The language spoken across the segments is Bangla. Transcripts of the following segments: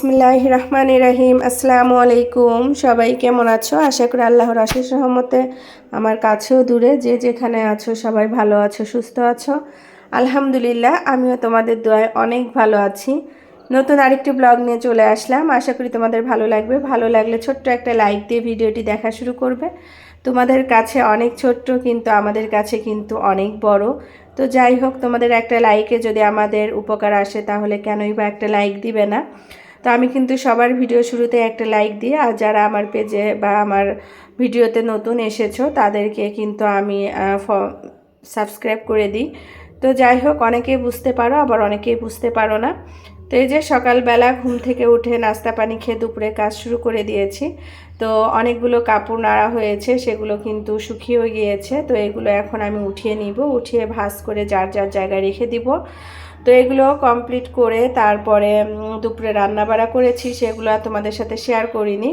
বিসমিল্লাহ রহমান রাহিম। আসসালামু আলাইকুম। সবাই কেমন আছো? আশা করি আল্লাহর আশিস রহমতে আমার কাছেও দূরে। যে যেখানে আছো, সবাই ভালো আছো, সুস্থ আছো। আলহামদুলিল্লাহ, আমিও তোমাদের দোয়ায় অনেক ভালো আছি। নতুন আরেকটি ব্লগ নিয়ে চলে আসলাম। আশা করি তোমাদের ভালো লাগবে। ভালো লাগলে ছোট্ট একটা লাইক দিয়ে ভিডিওটি দেখা শুরু করবে। তোমাদের কাছে অনেক ছোট্ট, কিন্তু আমাদের কাছে কিন্তু অনেক বড়। তো যাই হোক, তোমাদের একটা লাইকে যদি আমাদের উপকার আসে, তাহলে কেনই বা একটা লাইক দিবে না? তো আমি কিন্তু সবার ভিডিও শুরুতে একটা লাইক দিই আর যারা আমার পেজে বা আমার ভিডিওতে নতুন এসেছ, তাদেরকে কিন্তু আমি সাবস্ক্রাইব করে দিই। তো যাই হোক, অনেকেই বুঝতে পারো, আবার অনেকেই বুঝতে পারো না। তো এই যে সকালবেলা ঘুম থেকে উঠে নাস্তা পানি খেয়ে দুপুরে কাজ শুরু করে দিয়েছি। তো অনেকগুলো কাপড় নাড়া হয়েছে, সেগুলো কিন্তু শুকিয়েও গিয়েছে। তো এগুলো এখন আমি উঠিয়ে নিব, উঠিয়ে ভাস করে যার যার জায়গায় রেখে দিব। তো এগুলো কমপ্লিট করে তারপরে দুপুরে রান্না বাড়া করেছি, সেগুলো তোমাদের সাথে শেয়ার করিনি।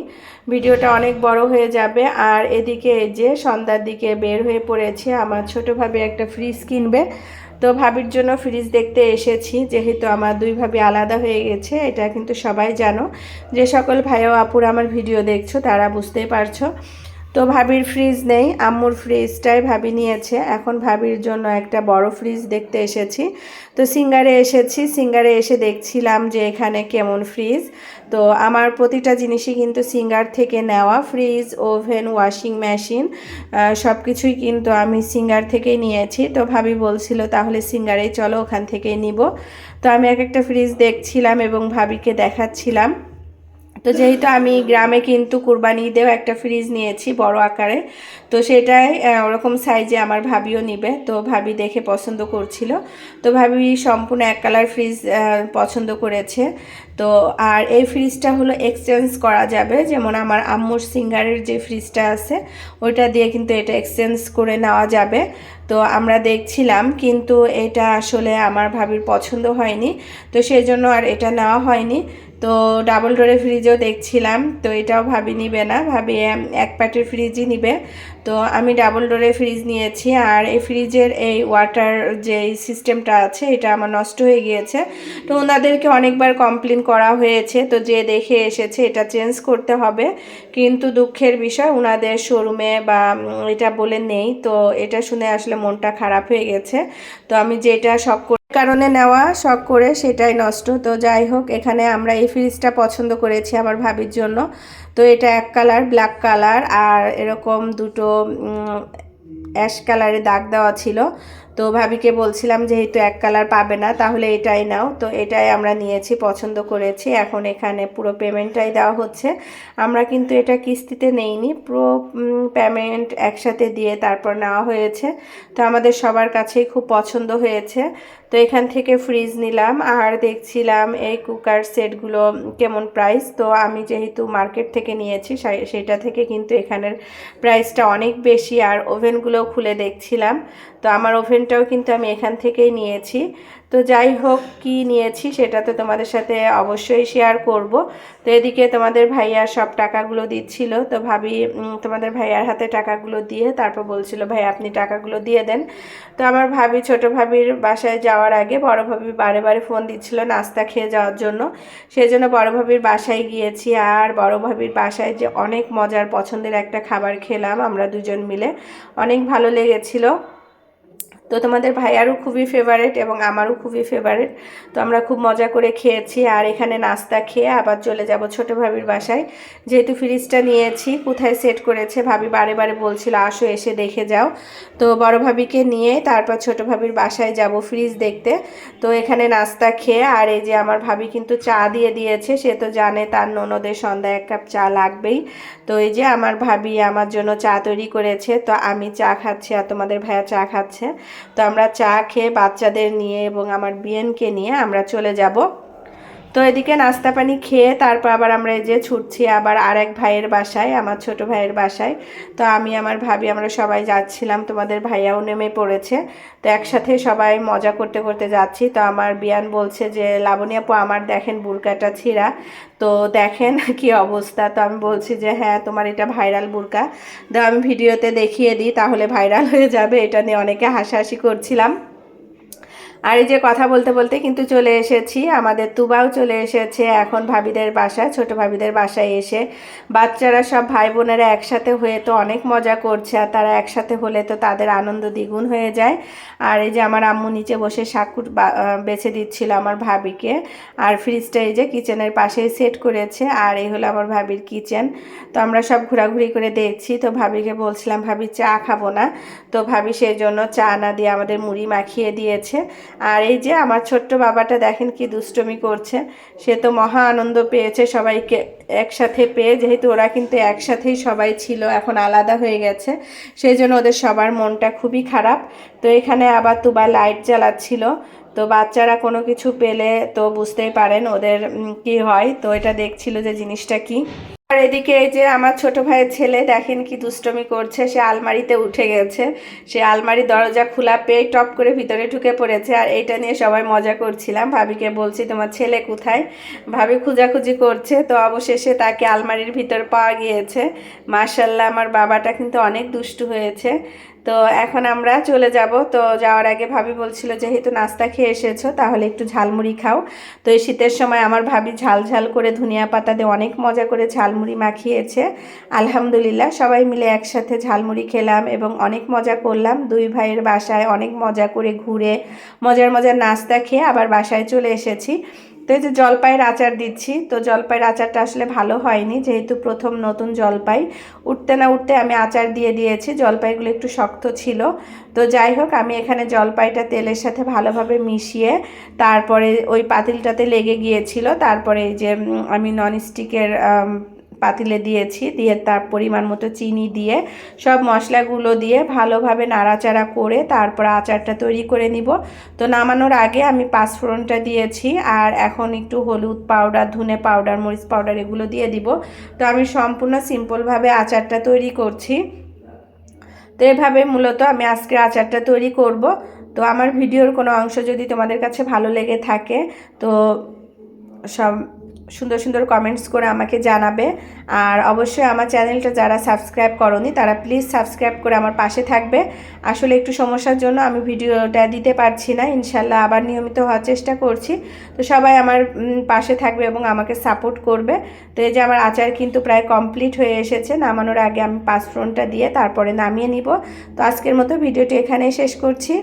ভিডিওটা অনেক বড় হয়ে যাবে। আর এদিকে এই যে সন্ধ্যার দিকে বের হয়ে পড়েছে, আমার ছোটোভাবে একটা ফ্রিজ কিনবে। তো ভাবির জন্য ফ্রিজ দেখতে এসেছি, যেহেতু আমার দুই ভাবি আলাদা হয়ে গেছে, এটা কিন্তু সবাই জানো। যে সকল ভাই ও আপুর আমার ভিডিও দেখছ, তারা বুঝতেই পারছ। তো ভাবির ফ্রিজ নেই, আম্মুর ফ্রিজটাই ভাবি নিয়েছে। এখন ভাবির জন্য একটা বড় ফ্রিজ দেখতে এসেছি। তো সিঙ্গারে এসেছি, সিঙ্গারে এসে দেখছিলাম যে এখানে কেমন ফ্রিজ তো আমার প্রতিটা জিনিসই কিন্তু সিঙ্গার থেকে নেওয়া ফ্রিজ ওভেন ওয়াশিং মেশিন সব কিছুই কিন্তু আমি সিঙ্গার থেকেই নিয়েছি। তো ভাবি বলছিল, তাহলে সিঙ্গারেই চলো, ওখান থেকেই নিব। তো আমি এক একটা ফ্রিজ দেখছিলাম এবং ভাবিকে দেখাচ্ছিলাম। তো যেহেতু আমি গ্রামে কিন্তু কুরবানি ঈদেও একটা ফ্রিজ নিয়েছি বড় আকারে, তো সেটাই ওরকম সাইজে আমার ভাবিও নিবে। তো ভাবি দেখে পছন্দ করছিল। তো ভাবি সম্পূর্ণ এক কালার ফ্রিজ পছন্দ করেছে। তো আর এই ফ্রিজটা হলো এক্সচেঞ্জ করা যাবে। যেমন আমার আম্মুর সিঙ্গারের যে ফ্রিজটা আছে, ওইটা দিয়ে কিন্তু এটা এক্সচেঞ্জ করে নেওয়া যাবে। তো আমরা দেখছিলাম, কিন্তু এটা আসলে আমার ভাবির পছন্দ হয়নি। তো সেই জন্য আর এটা নেওয়া হয়নি। তো ডাবল ডোরের ফ্রিজও দেখছিলাম, তো এটাও ভাবি নিবে না, ভাবি এক প্যাটের ফ্রিজই নিবে। তো আমি ডাবল ডোরের ফ্রিজ নিয়েছি, আর এই ফ্রিজের এই ওয়াটার যে সিস্টেমটা আছে, এটা আমার নষ্ট হয়ে গিয়েছে। তো ওনাদেরকে অনেকবার কমপ্লেন করা হয়েছে, তো যে দেখে এসেছে, এটা চেঞ্জ করতে হবে। কিন্তু দুঃখের বিষয়, ওনাদের শোরুমে বা এটা বলে নেই, তো এটা শুনে আসলে মনটা খারাপ হয়ে গেছে। তো আমি যেটা সব কারণে নেওয়া শখ করে সেটাই নষ্ট। তো যাই হোক, এখানে আমরা এই ফ্রিজটা পছন্দ করেছি আমার ভাবির জন্য। তো এটা এক কালার, ব্ল্যাক কালার, আর এরকম দুটো অ্যাশ কালারে দাগ দেওয়া ছিল। তো ভাবিকে বলছিলাম যেহেতু এক কালার পাবে না, তাহলে এটাই নাও। তো এটাই আমরা নিয়েছি, পছন্দ করেছি। এখন এখানে পুরো পেমেন্টটাই দেওয়া হচ্ছে। আমরা কিন্তু এটা কিস্তিতে নেইনি, পুরো পেমেন্ট একসাথে দিয়ে তারপর নেওয়া হয়েছে। তো আমাদের সবার কাছেই খুব পছন্দ হয়েছে। তো এখান থেকে ফ্রিজ নিলাম। আর দেখছিলাম এই কুকার সেটগুলো কেমন প্রাইস তো আমি যেহেতু মার্কেট থেকে নিয়েছি সেটা থেকে কিন্তু এখানের প্রাইসটা অনেক বেশি। আর ওভেনগুলো খুলে দেখছিলাম। তো আমার ওভেনটাও কিন্তু আমি এখান থেকেই নিয়েছি। তো যাই হোক, কি নিয়েছি সেটা তো তোমাদের সাথে অবশ্যই শেয়ার করব। তো এদিকে তোমাদের ভাইয়া সব টাকাগুলো দিচ্ছিল। তো ভাবি তোমাদের ভাইয়ার হাতে টাকাগুলো দিয়ে তারপর বলছিল, ভাই, আপনি টাকাগুলো দিয়ে দেন। তো আমার ভাবি, ছোট ভাবির বাসায় যাওয়ার আগে বড় ভাবি বারে বারে ফোন দিচ্ছিল নাস্তা খেয়ে যাওয়ার জন্য। সেই জন্য বড় ভাবির বাসায় গিয়েছি আর বড় ভাবির বাসায় যে অনেক মজার পছন্দের একটা খাবার খেলাম আমরা দুজন মিলে। অনেক ভালো লেগেছিলো। তো তোমাদের ভাইয়ারও খুবই ফেভারেট এবং আমারও খুবই ফেভারেট তো আমরা খুব মজা করে খেয়েছি আর এখানে নাস্তা খেয়ে আবার চলে যাব ছোট ভাবির বাসায়। যেহেতু ফ্রিজটা নিয়েছি, কোথায় সেট করেছে ভাবি বারে বারে বলছিল, আসো এসে দেখে যাও। তো বড় ভাবিকে নিয়ে তারপর ছোট ভাবির বাসায় যাব ফ্রিজ দেখতে। তো এখানে নাস্তা খেয়ে আর এই যে আমার ভাবি কিন্তু চা দিয়ে দিয়েছে, সে তো জানে তার ননদের সন্ধ্যায় এক কাপ চা লাগবেই। তো এই যে আমার ভাবি আমার জন্য চা তৈরি করেছে, তো আমি চা খাচ্ছি আর তোমাদের ভাইয়া চা খাচ্ছে। তো আমরা চা খেয়ে বাচ্চাদের নিয়ে এবং আমার বিয়েনকে নিয়ে আমরা চলে যাব। তো এদিকে নাস্তা পানি খেয়ে তারপর আবার আমরা এই যে ছুটছি আবার আরেক ভাইয়ের বাসায়, আমার ছোট ভাইয়ের বাসায়। তো আমি, আমার ভাবি, আমরা সবাই যাচ্ছিলাম, তোমাদের ভাইয়াও নেমে পড়েছে। তো একসাথে সবাই মজা করতে করতে যাচ্ছি। তো আমার বিয়ান বলছে যে, লাবণী আপু, আমার দেখেন বুরকাটা ছিঁড়া। তো দেখেন কি অবস্থা। তো আমি বলছি যে হ্যাঁ তোমার এটা ভাইরাল বুরকা। তো আমি ভিডিওতে দেখিয়ে দিই, তাহলে ভাইরাল হয়ে যাবে। এটা নিয়ে অনেকে হাসাহাসি করছিলাম। আর এই যে কথা বলতে বলতে কিন্তু চলে এসেছি। আমাদের তুবাও চলে এসেছে। এখন ভাবিদের বাসায়, ছোট ভাবিদের বাসায় এসে। বাচ্চারা সব ভাই বোনেরা একসাথে হয়ে তো অনেক মজা করছে। আর তারা একসাথে হলে তো তাদের আনন্দ দ্বিগুণ হয়ে যায়। আর এই যে আমার আম্মু নিচে বসে শাকুর বেছে দিচ্ছিল আমার ভাবিকে। আর ফ্রিজটা এই যে কিচেনের পাশেই সেট করেছে। আর এই হলো আমার ভাবির কিচেন। তো আমরা সব ঘোরাঘুরি করে দেখছি। তো ভাবিকে বলছিলাম, ভাবি চা খাব না। তো ভাবি সেই জন্য চা না দিয়ে আমাদের মুড়ি মাখিয়ে দিয়েছে। আর এই যে আমার ছোট্ট বাবাটা দেখেন কি দুষ্টমি করছে। সে তো মহা আনন্দ পেয়েছে সবাইকে একসাথে পেয়ে, যেহেতু ওরা কিন্তু একসাথেই সবাই ছিল, এখন আলাদা হয়ে গেছে। সেই জন্য ওদের সবার মনটা খুবই খারাপ। তো এখানে আবার তুবা লাইট জ্বালাচ্ছিল। তো বাচ্চারা কোনো কিছু পেলে তো বুঝতেই পারেন ওদের কি হয়। তো এটা দেখছিল যে জিনিসটা কি। আর এদিকে এই যে আমার ছোট ভাইয়ের ছেলে, দেখেন কি দুষ্টমি করছে। সে আলমারিতে উঠে গেছে। সে আলমারি দরজা খোলা পেয়ে টপ করে ভিতরে ঢুকে পড়েছে। আর এটা নিয়ে সবাই মজা করছিলাম। ভাবিকে বলছি, তোমার ছেলে কোথায়? ভাবি খুঁজাখুঁজি করছে। তো অবশেষে তাকে আলমারির ভিতর পাওয়া গিয়েছে। মার্শাল্লাহ আমার বাবাটা কিন্তু অনেক দুষ্টু হয়েছে। তো এখন আমরা চলে যাব। তো যাওয়ার আগে ভাবি বলছিল, যেহেতু নাস্তা খেয়ে এসেছ, তাহলে একটু ঝালমুড়ি খাও। তো এই শীতের সময় আমার ভাবি ঝাল ঝাল করে ধনিয়া পাতা দিয়ে অনেক মজা করে ঝালমুড়ি মাখিয়েছে। আলহামদুলিল্লাহ, সবাই মিলে একসাথে ঝালমুড়ি খেলাম এবং অনেক মজা করলাম। দুই ভাইয়ের বাসায় অনেক মজা করে ঘুরে, মজার মজার নাস্তা খেয়ে আবার বাসায় চলে এসেছি। তো এই যে জলপাইয়ের আচার দিচ্ছি, তো জলপাইয়ের আচারটা আসলে ভালো হয়নি, যেহেতু প্রথম নতুন জলপাই। উঠতে না উঠতে আমি আচার দিয়ে দিয়েছি, জলপাইগুলো একটু শক্ত ছিল। তো যাই হোক, আমি এখানে জলপাইটা তেলের সাথে ভালোভাবে মিশিয়ে, তারপরে ওই পাতিলটাতে লেগে গিয়েছিল, তারপরে এই যে আমি ননস্টিকের পাতিলে দিয়েছি, দিয়ে তার পরিমাণ মতো চিনি দিয়ে সব মশলাগুলো দিয়ে ভালোভাবে নাড়াচাড়া করে তারপর আচারটা তৈরি করে নিব। তো নামানোর আগে আমি পাঁচফোড়নটা দিয়েছি আর এখন একটু হলুদ পাউডার, ধনে পাউডার, মরিচ পাউডার এগুলো দিয়ে দিব। তো আমি সম্পূর্ণ সিম্পলভাবে আচারটা তৈরি করছি। তো এভাবে মূলত আমি আজকে আচারটা তৈরি করব। তো আমার ভিডিওর কোনো অংশ যদি তোমাদের কাছে ভালো লেগে থাকে, তো সব সুন্দর সুন্দর কমেন্টস করে আমাকে জানাবে। আর অবশ্যই আমার চ্যানেলটা যারা সাবস্ক্রাইব করনি, তারা প্লিজ সাবস্ক্রাইব করে আমার পাশে থাকবে। আসলে একটু সমস্যার জন্য আমি ভিডিওটা দিতে পারছি না, ইনশাল্লাহ আবার নিয়মিত হওয়ার চেষ্টা করছি। তো সবাই আমার পাশে থাকবে এবং আমাকে সাপোর্ট করবে। তো এই যে আমার আচার কিন্তু প্রায় কমপ্লিট হয়ে এসেছে, নামানোর আগে আমি পাঁচফোড়নটা দিয়ে তারপরে নামিয়ে নিব। তো আজকের মতো ভিডিওটি এখানেই শেষ করছি।